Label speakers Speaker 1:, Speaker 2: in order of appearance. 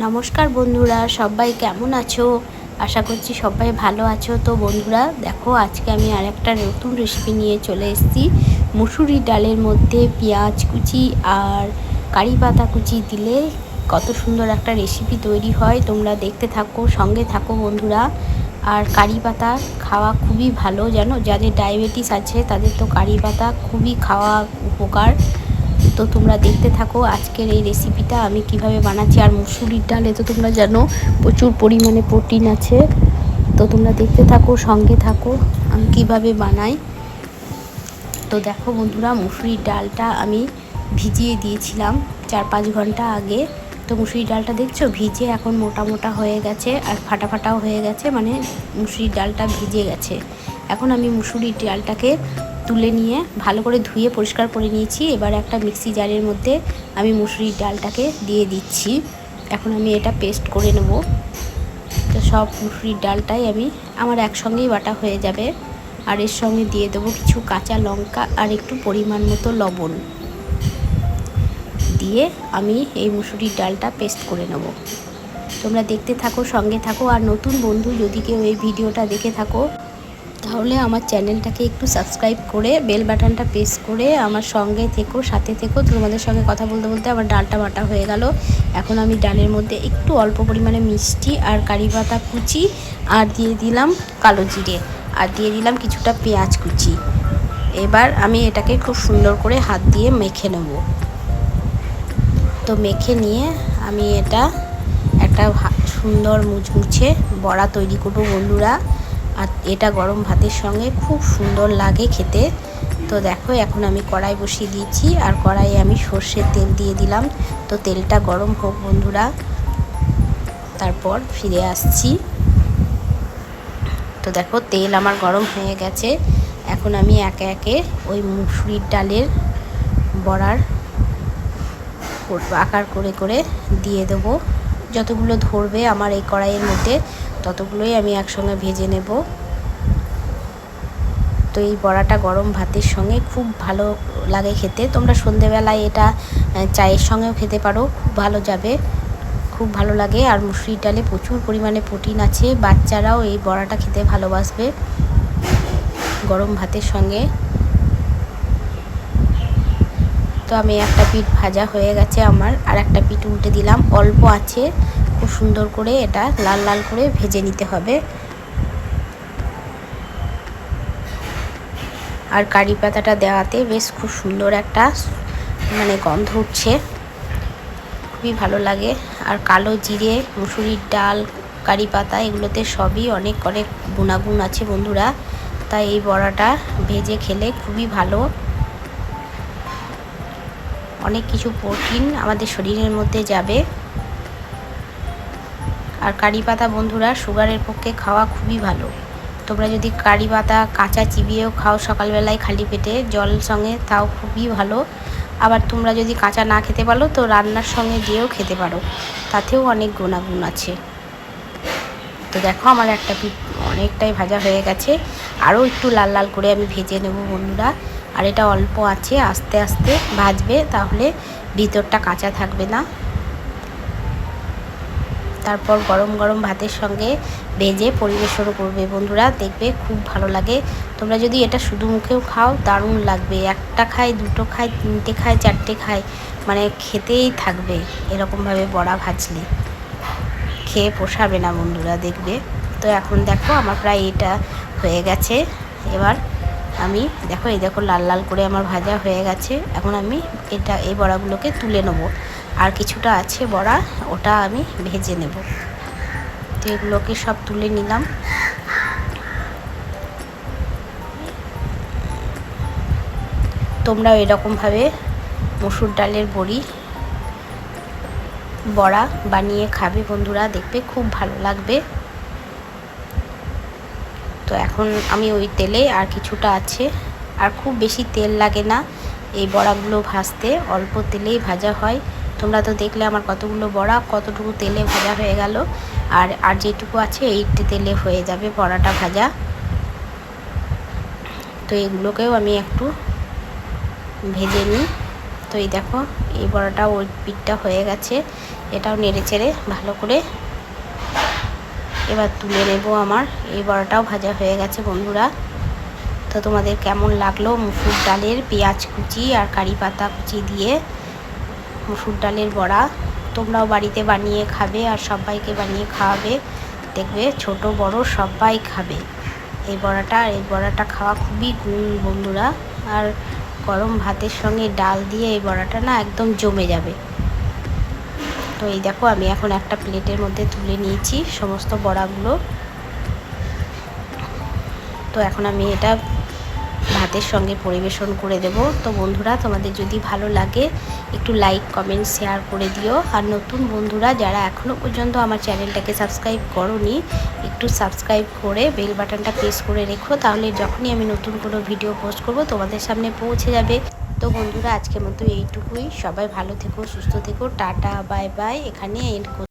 Speaker 1: নমস্কার বন্ধুরা, সবাই কেমন আছো? আশা করছি সবাই ভালো আছো। তো বন্ধুরা, দেখো, আজকে আমি আর একটা নতুন রেসিপি নিয়ে চলে এসেছি। মুসুরি ডালের মধ্যে পেঁয়াজ কুচি আর কারি পাতা কুচি দিলে কত সুন্দর একটা রেসিপি তৈরি হয়। তোমরা দেখতে থাকো, সঙ্গে থাকো বন্ধুরা। আর কারি পাতা খাওয়া খুবই ভালো, জানো? যাদের ডায়াবেটিস আছে, তাদের তো কারি পাতা খুবই খাওয়া উপকার। তো তোমরা দেখতে থাকো আজকের এই রেসিপিটা আমি কীভাবে বানাচ্ছি? আর মুসুরির ডালে তো তোমরা জানো প্রচুর পরিমাণে প্রোটিন আছে। তো তোমরা দেখতে থাকো, সঙ্গে থাকো, আমি কীভাবে বানাই। তো দেখো বন্ধুরা, মুসুরির ডালটা আমি ভিজিয়ে দিয়েছিলাম চার পাঁচ ঘণ্টা আগে। তো মুসুরির ডালটা দেখছ? ভিজে এখন মোটা মোটা হয়ে গেছে আর ফাটা ফাটাও হয়ে গেছে মানে মুসুরির ডালটা ভিজে গেছে। এখন আমি মুসুরির ডালটাকে তুলে নিয়ে ভালো করে ধুয়ে পরিষ্কার করে নিয়েছি। এবার একটা মিক্সি জারের মধ্যে আমি মুসুরির ডালটাকে দিয়ে দিচ্ছি। এখন আমি এটা পেস্ট করে নেব। তো সব মুসুরির ডালটাই আমি, আমার একসঙ্গেই বাটা হয়ে যাবে। আর এর সঙ্গে দিয়ে দেবো কিছু কাঁচা লঙ্কা আর একটু পরিমাণ মতো লবণ। দিয়ে আমি এই মুসুরির ডালটা পেস্ট করে নেব। তোমরা দেখতে থাকো, সঙ্গে থাকো। আর নতুন বন্ধু যদি কেউ এই ভিডিওটা দেখে থাকো তাহলে আমার চ্যানেলটাকে একটু সাবস্ক্রাইব করে বেল বাটনটা প্রেস করে আমার সঙ্গে থেকো, সাথে থেকো। তোমাদের সঙ্গে কথা বলতে বলতে আমার ডালটা বাটা হয়ে গেল। এখন আমি ডালের মধ্যে একটু অল্প পরিমাণে মিষ্টি আর কারি পাতা কুচি আর দিয়ে দিলাম কালো জিরে। আর দিয়ে দিলাম কিছুটা পেঁয়াজ কুচি। এবার আমি এটাকে খুব সুন্দর করে হাত দিয়ে মেখে নেব। তো মেখে নিয়ে আমি এটা একটা সুন্দর মুচমুচে বড়া তৈরি করব বন্ধুরা। আর এটা গরম ভাতের সঙ্গে খুব সুন্দর লাগে খেতে। তো দেখো, এখন আমি কড়াই বসিয়ে দিয়েছি আর কড়াইয়ে আমি সর্ষের তেল দিয়ে দিলাম। তো তেলটা গরম হোক বন্ধুরা। তারপর ফিরে আসছি। তো দেখো, তেল আমার গরম হয়ে গেছে। এখন আমি একে একে ওই মুসুরির ডালের বড়ার আকার করে করে দিয়ে দেবো। যতগুলো ধরবে আমার এই কড়াইয়ের মধ্যে, ততগুলোই আমি একসঙ্গে ভেজে নেব। তো এই বড়াটা গরম ভাতের সঙ্গে খুব ভালো লাগে খেতে। তোমরা সন্ধেবেলায় এটা চায়ের সঙ্গেও খেতে পারো, খুব ভালো যাবে। খুব ভালো লাগে। আর মুসুরির ডালে প্রচুর পরিমাণে প্রোটিন আছে। বাচ্চারাও এই বড়াটা খেতে ভালোবাসবে গরম ভাতের সঙ্গে। তো আমি একটা পিঠ ভাজা হয়ে গেছে আমার, আর একটা পিঠ উল্টে দিলাম। অল্প আছে, খুব সুন্দর করে এটা লাল লাল করে ভেজে নিতে হবে। আর কারি পাতাটা দেওয়াতে বেশ খুব সুন্দর একটা মানে গন্ধ উঠছে। খুবই ভালো লাগে। আর কালো জিরে, মুসুরির ডাল, কারি পাতা, এগুলোতে সবই অনেক অনেক গুণাগুণ আছে বন্ধুরা। তাই এই বড়াটা ভেজে খেলে খুবই ভালো। অনেক কিছু প্রোটিন আমাদের শরীরের মধ্যে যাবে। আর কারি পাতা বন্ধুরা, সুগারের পক্ষে খাওয়া খুবই ভালো। তোমরা যদি কারি পাতা, কাঁচা চিবিয়েও খাও সকালবেলায় খালি পেটে, জল সঙ্গে তাও খুবই ভালো। আবার তোমরা যদি কাঁচা না খেতে পারো, তো রান্নার সঙ্গে দিয়েও খেতে পারো। তাতেও অনেক গুণাগুণ আছে। তো দেখো আমার একটা পিঠ অনেকটাই ভাজা হয়ে গেছে। আরও একটু লাল লাল করে আমি ভেজে নেব বন্ধুরা। আর এটা অল্প আছে, আস্তে আস্তে ভাজবে, তাহলে ভিতরটা কাঁচা থাকবে না। তারপর গরম গরম ভাতের সঙ্গে ভেজে পরিবেশন করবে বন্ধুরা, দেখবে খুব ভালো লাগে। তোমরা যদি এটা শুধু মুখেও খাও, দারুণ লাগবে। একটা খায়, দুটো খায়, তিনটে খায়, চারটে খায় মানে খেতেই থাকবে এরকমভাবে বড়া ভাজলে। খেয়ে পোষাবে না বন্ধুরা, দেখবে। তো এখন দেখো, আমার প্রায় এটা হয়ে গেছে। এবার আমি দেখো, এই দেখো, লাল লাল করে আমার ভাজা হয়ে গেছে। এখন আমি এটা, এই বড়াগুলোকে তুলে নেব। আর কিছুটা আছে বড়া, ওটা আমি ভেজে নেব। তো এগুলোকে সব তুলে নিলাম। তোমরাও এরকমভাবে মসুর ডালের বড়ি, বড়া বানিয়ে খাবে বন্ধুরা, দেখবে খুব ভালো লাগবে। তো এখন আমি ওই তেলে আর কিছুটা আছে। আর খুব বেশি তেল লাগে না এই বড়াগুলো ভাজতে, অল্প তেলেই ভাজা হয়। তোমরা তো দেখলে আমার কতগুলো বড়া, কতটুকু তেলে ভাজা হয়ে গেল। আর আর যেটুকু আছে এইটি তেলে হয়ে যাবে বড়াটা ভাজা। তো এগুলোকেও আমি একটু ভেজে নিই। তো এই দেখো, এই বড়াটা ওই পিঠটা হয়ে গেছে। এটাও নেড়ে চেড়ে ভালো করে এবার তুলে নেব আমার। এই বড়াটাও ভাজা হয়ে গেছে বন্ধুরা। তো তোমাদের কেমন লাগল মুসুর ডালের পেঁয়াজ কুচি আর কারি পাতা কুচি দিয়ে মুসুর ডালের বড়া? তোমরাও বাড়িতে বানিয়ে খাবে আর সবাইকে বানিয়ে খাওয়াবে। দেখবে ছোট, বড় সবাই খাবে। এই বড়াটা এই বড়াটা খাওয়া খুবই গুণ বন্ধুরা। আর গরম ভাতের সঙ্গে ডাল দিয়ে এই বড়াটা না একদম জমে যাবে। তো এই দেখো, আমি এখন একটা প্লেটের মধ্যে তুলে নিয়েছি সমস্ত বড়াগুলো। তো এখন আমি এটা ভাতের সঙ্গে পরিবেশন করে দেব। তো বন্ধুরা, তোমাদের যদি ভালো লাগে, একটু লাইক কমেন্ট শেয়ার করে দিও। আর নতুন বন্ধুরা, যারা এখনও পর্যন্ত আমার চ্যানেলটাকে সাবস্ক্রাইব করনি, একটু সাবস্ক্রাইব করে বেল বাটনটা প্রেস করে রেখো। তাহলে যখনই আমি নতুন কোনো ভিডিও পোস্ট করব, তোমাদের সামনে পৌঁছে যাবে। তো বন্ধুরা, আজকের মতো এইটুকুই। সবাই ভালো থেকো, সুস্থ থেকো। Tata, bye bye. এখানে এন্ড